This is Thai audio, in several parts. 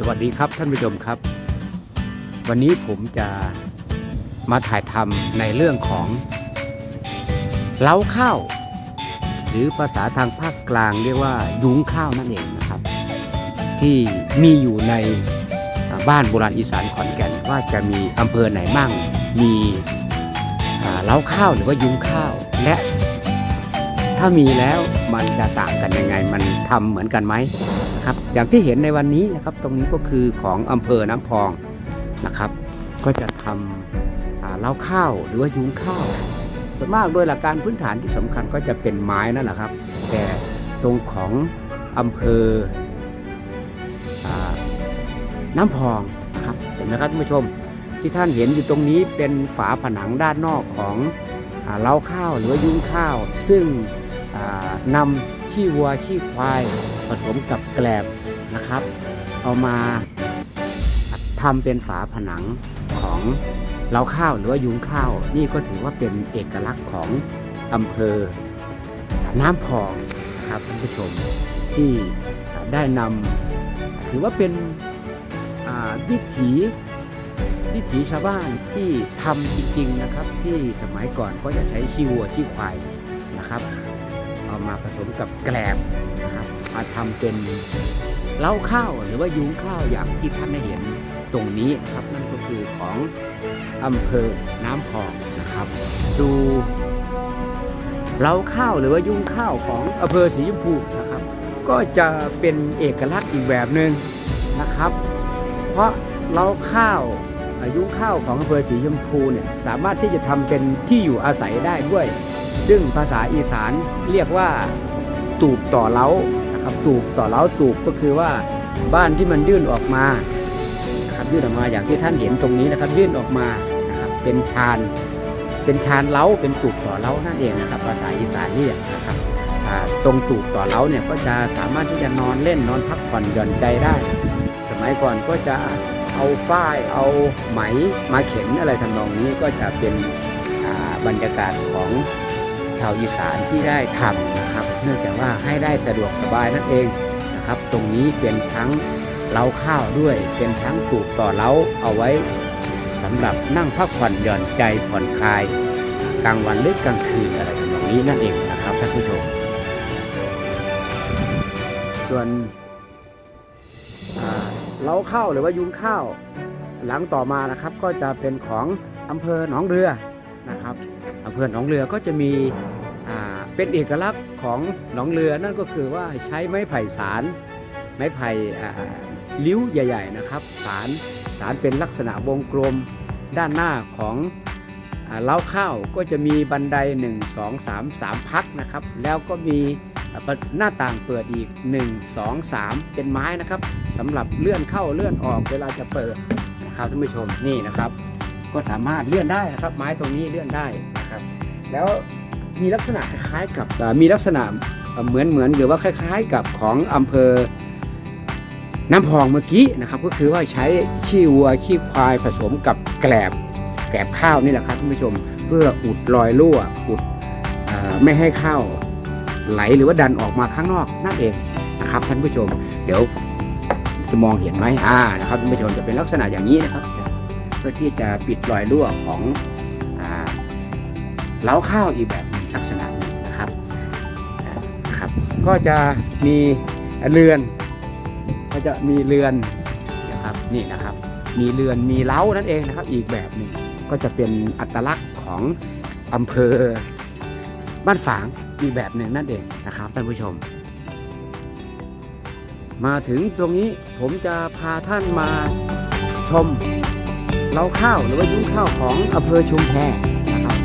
สวัสดีครับท่านผู้ชมครับ วันนี้ผมจะมาถ่ายทำในเรื่องของ เล้าข้าว หรือภาษาทางภาคกลางเรียกว่ายุ้งข้าวนั่นเองนะครับ ที่มีอยู่ในบ้านโบราณอีสานขอนแก่นว่าจะมีอำเภอไหนมั่ง มีเล้าข้าวหรือว่ายุ้งข้าวและ ถ้ามีแล้วมันจะต่างกันยังไงมันทำเหมือนกันไหม นะครับ อย่างที่เห็นในวันนี้นะครับ ตรงนี้ก็คือของอำเภอน้ำพองนะครับ ก็จะทำเล้าข้าวหรือว่ายุ้งข้าวส่วนมากโดยหลักการพื้นฐานที่สำคัญก็จะเป็นไม้นั่นแหละครับ แต่ตรงของอำเภออน้ำพองนะครับเห็นไหมครับท่านผู้ชมที่ท่านเห็นอยู่ตรงนี้เป็นฝาผนังด้านนอกของเล้าข้าวหรือว่ายุ้งข้าว ซึ่งนำ ขี้วัวขี้ควาย ผสมกับแกลบนะครับ เอามาทำเป็นฝาผนังของเล้าข้าวหรือว่ายุ้งข้าว นี่ก็ถือว่าเป็นเอกลักษณ์ของอำเภอ น้ำพองนะครับท่านผู้ชมที่ได้นำถือว่าเป็นวิถีวิถีชาวบ้านที่ทำจริงๆนะครับ ที่สมัยก่อนก็จะใช้ขี้วัวขี้ควายนะครับ เอามาผสมกับแกลบนะครับมาทำเป็นเล้าข้าวหรือว่ายุ้งข้าวอย่างที่ท่านได้เห็นตรงนี้นะครับนั่นก็คือของอำเภอน้ำพองนะครับ ดูเล้าข้าวหรือว่ายุ้งข้าวของอำเภอสีชมพูนะครับ ก็จะเป็นเอกลักษณ์อีกแบบหนึ่งนะครับ เพราะเล้าข้าวอายุข้าวของอำเภอสีชมพูเนี่ยสามารถที่จะทำเป็นที่อยู่อาศัยได้ด้วย ซึ่งภาษาอีสานเรียกว่าตูบต่อเล้านะครับตูบต่อเล้าตูบก็คือว่าบ้านที่มันยื่นออกมานะครับยื่นออกมาอย่างที่ท่านเห็นตรงนี้นะครับ ยื่นออกมานะครับเป็นชานเป็นชานเล้าเป็นตูบต่อเล้านั่นเองนะครับ ภาษาอีสานเรียกนะครับตรงตูบต่อเล้าเนี่ยก็จะสามารถที่จะนอนเล่นนอนพักผ่อนหย่อนใจได้ สมัยก่อนก็จะเอาฝ้ายเอาไหมมาเข็นอะไรทำนองนี้ก็จะเป็นบรรยากาศของ ชาวอีสานที่ได้ทำนะครับ เนื่องจากว่าให้ได้สะดวกสบายนั่นเองนะครับ ตรงนี้เป็นทั้งเล้าข้าวด้วย เป็นทั้งปลูกต่อเล้าเอาไว้สำหรับนั่งพักผ่อนหย่อนใจผ่อนคลายกลางวันหรือกลางคืนอะไรทำนองนี้นั่นเองนะครับท่านผู้ชม ส่วนเล้าข้าวหรือว่ายุ้งข้าว หลังต่อมานะครับก็จะเป็นของอำเภอหนองเรือนะครับ อำเภอหนองเรือก็จะมีเป็นเอกลักษณ์ของหนองเรือนั่นก็คือว่าใช้ไม้ไผ่สาร ไม้ไผ่ลิ้วใหญ่ ๆนะครับ สารสารเป็นลักษณะวงกลมด้านหน้าของเล้าข้าวก็จะมีบันได 1 2 3 3 พักนะครับ แล้วก็มีหน้าต่างเปิดอีก 1 2 3 เป็นไม้นะครับสำหรับเลื่อนเข้าเลื่อนออกเวลาจะเปิดนะครับท่านผู้ชมนี่นะครับ ก็สามารถเลื่อนได้นะครับ ไม้ตรงนี้เลื่อนได้นะครับ แล้วมีลักษณะคล้ายๆกับมีลักษณะเหมือนเหมือนหรือว่าคล้าย ๆ กับของอำเภอน้ำพองเมื่อกี้นะครับก็คือว่าใช้ขี้วัวขี้ควายผสมกับแกลบแกลบข้าวนี่แหละครับท่านผู้ชมเพื่ออุดรอยรั่วอุดไม่ให้ข้าวไหลหรือว่าดันออกมาข้างนอกนั่นเองนะครับท่านผู้ชม เดี๋ยวจะมองเห็นไหมอ่านะครับท่านผู้ชมจะเป็นลักษณะอย่างนี้นะครับ เพื่อที่จะปิดรอยรั่วของอเล้าข้าวอีกแบบหนึ่งลักษณะหนึ่งนะครับนะครับก็จะมีเรือนก็จะมีเรือนนะครับนี่นะครับ มีเรือนมีเล้านั่นเองนะครับ อีกแบบหนึ่งก็จะเป็นอัตลักษณ์ของอำเภอบ้านฝางอีกแบบหนึ่งนั่นเองนะครับท่านผู้ชม มาถึงตรงนี้ผมจะพาท่านมาชม เล้าข้าวหรือว่ายุ้งข้าวของอำเภอชุมแพนะครับ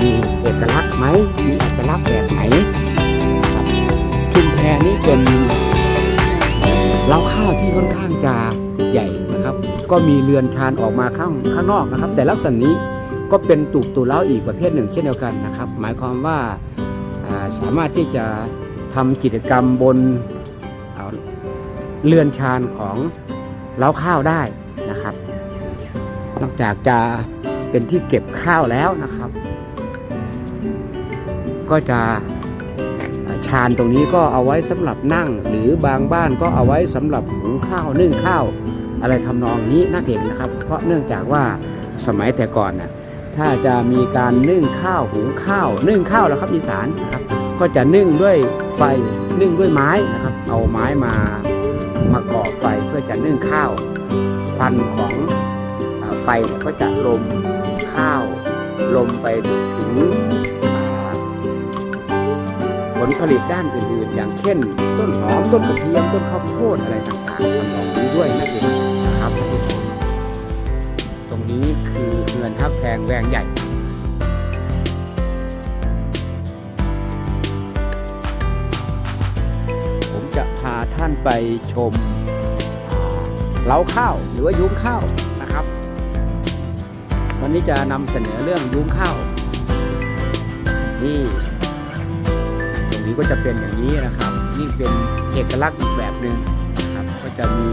มีเอกลักษณ์ไหมมีเอกลักษณ์แบบไหนนะครับชุมแพนี่เป็นเล้าข้าวที่ค่อนข้างจะใหญ่นะครับ ก็มีเรือนชานออกมาข้างข้างนอกนะครับ แต่ลักษณะนี้ก็เป็นตูบตูเล้าอีกประเภทหนึ่งเช่นเดียวกันนะครับ หมายความว่าาสามารถที่จะทำกิจกรรมบนเเรือนชานของเล้าข้าวได้ นอกจากจะเป็นที่เก็บข้าวแล้วนะครับ ก็จะชานตรงนี้ก็เอาไว้สำหรับนั่ง หรือบางบ้านก็เอาไว้สำหรับหุงข้าวนึ่งข้าว อะไรทำนองนี้น่าเห็นนะครับ เพราะเนื่องจากว่าสมัยแต่ก่อนน่ะถ้าจะมีการนึ่งข้าวหุงข้าว นึ่งข้าวแล้วครับอีสานนะครับก็จะนึ่งด้วยไฟนึ่งด้วยไม้นะครับ เอาไม้มามาก่อไฟเพื่อจะนึ่งข้าวควันของ ไฟก็จะลมข้าว ลมไปถึงผลผลิตด้านอื่นๆ อย่างเช่น ต้นหอมต้นกระเทียมต้นข้าวโพดอะไรต่างๆทำนองนี้ด้วยนั่นเองนะครับตรงนี้คือเงินทับแพงแวงใหญ่ผมจะพาท่านไปชมเล้าข้าวหรือว่ายุ้งข้าว นี้จะนำเสนอเรื่องยุ้งข้าวนี่ตรงนี้ก็จะเป็นอย่างนี้นะครับ นี่เป็นเอกลักษณ์อีกแบบหนึ่งครับ ก็จะมี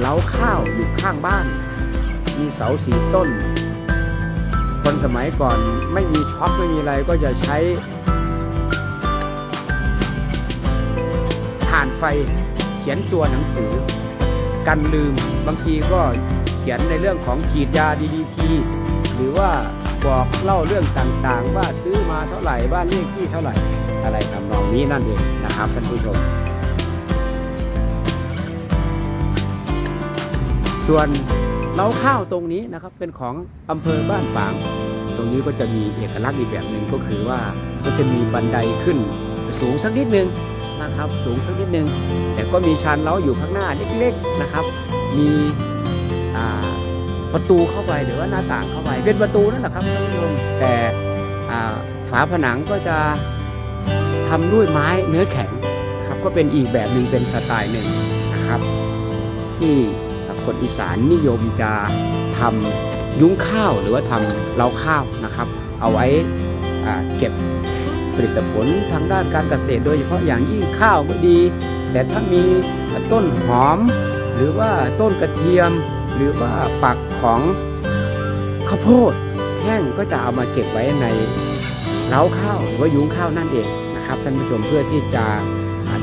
เล้าข้าวอยู่ข้างบ้าน มีเสาสีต้น คนสมัยก่อนไม่มีช็อปไม่มีอะไรก็จะใช้ถ่านไฟเขียนตัวหนังสือ กันลืมบางทีก็ ขียนในเรื่องของฉีดยา DDT หรือว่าบอกเล่าเรื่องต่างๆ ว่าซื้อมาเท่าไหร่บ้านเลขที่เท่าไหร่อะไรทำนองนี้นั่นเองนะครับท่านผู้ชม ส่วนเล้าข้าวตรงนี้นะครับเป็นของอำเภอบ้านฝาง ตรงนี้ก็จะมีเอกลักษณ์อีกแบบหนึ่งก็คือว่าก็จะมีบันไดขึ้นสูงสักนิดนึงนะครับ สูงสักนิดนึง แต่ก็มีชานเล้าอยู่ข้างหน้าเล็กๆนะครับ มี ประตูเข้าไปหรือว่าหน้าต่างเข้าไปเป็นประตูนั่นแหละครับท่านผู้ชมแต่ฝาผนังก็จะทำด้วยไม้เนื้อแข็งนะครับก็เป็นอีกแบบหนึ่งเป็นสไตล์หนึ่งนะครับ ที่คนอีสานนิยมจะทำยุ้งข้าวหรือว่าทำเล้าข้าวนะครับ เอาไว้เก็บผลิตผลทางด้านการเกษตร โดยเฉพาะอย่างยิ่งข้าวก็ดี แต่ถ้ามีต้นหอม หรือว่าต้นกระเทียม หรือว่าฝักของข้าวโพดแห้งก็จะเอามาเก็บไว้ในเล้าข้าวหรือว่ายุ้งข้าวนั่นเองนะครับท่านผู้ชมเพื่อที่จะ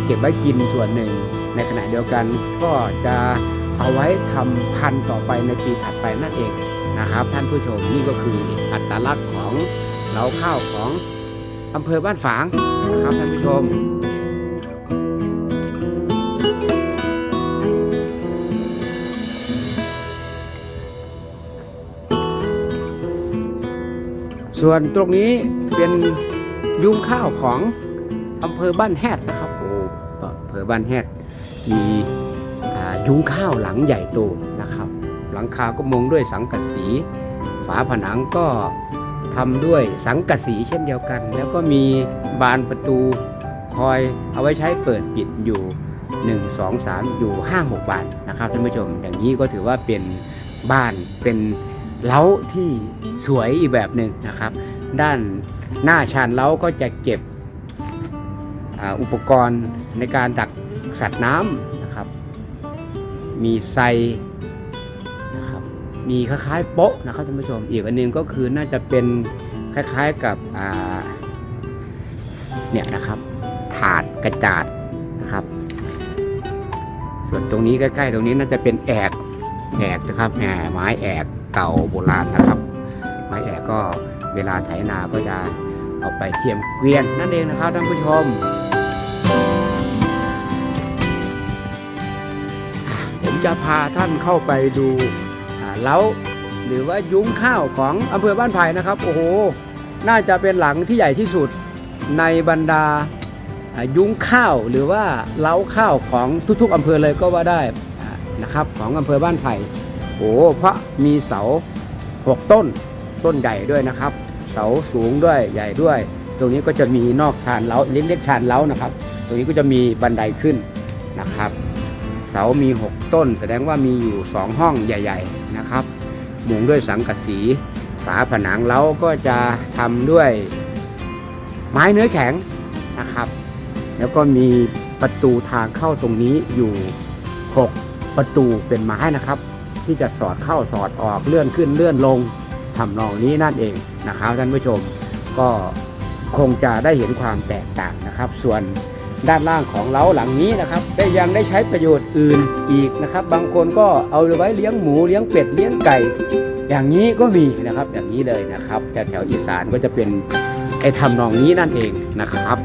เก็บไว้กินส่วนหนึ่ง ในขณะเดียวกันก็จะเอาไว้ทำพันธุ์ต่อไปในปีถัดไปนั่นเองนะครับ ท่านผู้ชมนี่ก็คืออัตลักษณ์ของเล้าข้าวของอำเภอบ้านฝางนะครับท่านผู้ชม ส่วนตรงนี้เป็นยุ้งข้าวของอำเภอบ้านแฮดนะครับโอ้อำเภอบ้านแฮดมียุ้งข้าวหลังใหญ่โตนะครับ หลังคาก็มุงด้วยสังกะสี ฝาผนังก็ทำด้วยสังกะสีเช่นเดียวกัน แล้วก็มีบานประตูคอยเอาไว้ใช้เปิดปิดอยู่ 1 2 3 อยู่ 5 6 บานนะครับท่านผู้ชม อย่างนี้ก็ถือว่าเป็นบ้านเป็น เล้าที่สวยอีกแบบหนึ่งนะครับ ด้านหน้าชานเล้าก็จะเก็บอ,อุปกรณ์ในการดักสัตว์น้ำนะครับ มีไซนะครับ มีคล้ายๆโป๊ะนะครับท่านผู้ชม อีกอันหนึงก็คือน่าจะเป็นคล้ายๆกับเนี่ยนะครับ ถาดกระจาดนะครับ ส่วนตรงนี้ใกล้ๆ ตรงนี้น่าจะเป็นแอกแอกนะครับแหมไม้แอก เก่าโบราณนะครับ ไม้แอกก็เวลาไถนาก็จะเอาไปเทียมเกวียนนั่นเองนะครับท่านผู้ชมผมจะพาท่านเข้าไปดูเล้าหรือว่ายุ้งข้าวของอำเภอบ้านไผ่นะครับ โอ้โห น่าจะเป็นหลังที่ใหญ่ที่สุดในบรรดายุ้งข้าวหรือว่าเล้าข้าวของทุกๆอำเภอเลยก็ว่าได้นะครับของอำเภอบ้านไผ่ โอ้พระมีเสาหกต้นต้นใหญ่ด้วยนะครับ เสาสูงด้วยใหญ่ด้วย ตรงนี้ก็จะมีนอกชานเล้าเล็กๆชานเล้านะครับ ตรงนี้ก็จะมีบันไดขึ้นนะครับ เสามี 6 ต้น แสดงว่ามีอยู่ 2 ห้องใหญ่ ๆนะครับ มุงด้วยสังกะสีฝาผนังเล้าก็จะทำด้วยไม้เนื้อแข็งนะครับ แล้วก็มีประตูทางเข้าตรงนี้อยู่ 6 ประตูเป็นไม้นะครับ ที่จะสอดเข้าสอดออกเลื่อนขึ้นเลื่อนลงทำนองนี้นั่นเองนะครับท่านผู้ชมก็คงจะได้เห็นความแตกต่างนะครับ ส่วนด้านล่างของเล้าหลังนี้นะครับได้ยังได้ใช้ประโยชน์อื่นอีกนะครับ บางคนก็เอาไว้เลี้ยงหมูเลี้ยงเป็ดเลี้ยงไก่ อย่างนี้ก็มีนะครับอย่างนี้เลยนะครับแต่แถวอีสานก็จะเป็นไอ้ทำนองนี้นั่นเองนะครับ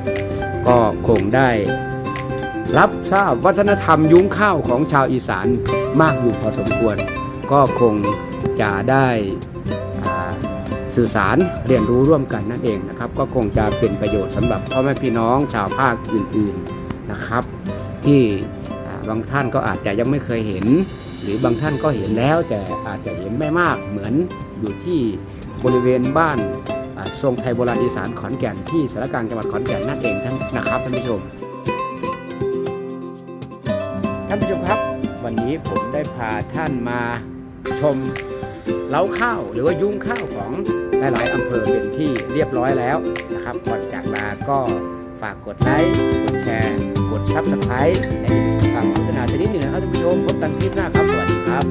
ก็คงได้รับทราบวัฒนธรรมยุ้งข้าวของชาวอีสาน มากอยู่พอสมควร ก็คงจะได้สื่อสารเรียนรู้ร่วมกันนั่นเองนะครับ ก็คงจะเป็นประโยชน์สำหรับพ่อแม่พี่น้องชาวภาคอื่นๆนะครับ ที่บางท่านก็อาจจะยังไม่เคยเห็น หรือบางท่านก็เห็นแล้วแต่อาจจะเห็นไม่มากเหมือนอยู่ที่บริเวณบ้านอ่าทรงไทยโบราณอีสานขอนแก่นที่สารกลางจังหวัดขอนแก่นนั่นเองท่านนะครับท่านผู้ชมท่านผู้ชมครับ วันนี้ผมได้พาท่านมาชมเล้าข้าวหรือว่ายุ้งข้าวของหลายๆอำเภอเป็นที่เรียบร้อยแล้วนะครับ ก่อนจากลาก็ฝากกดไลค์ กดแชร์ กดซับสไครต์และอย่าลืมฝากพัฒนาชนิดหนึ่งนะครับท่านผู้ชมพบกันคลิปหน้าครับ สวัสดีครับ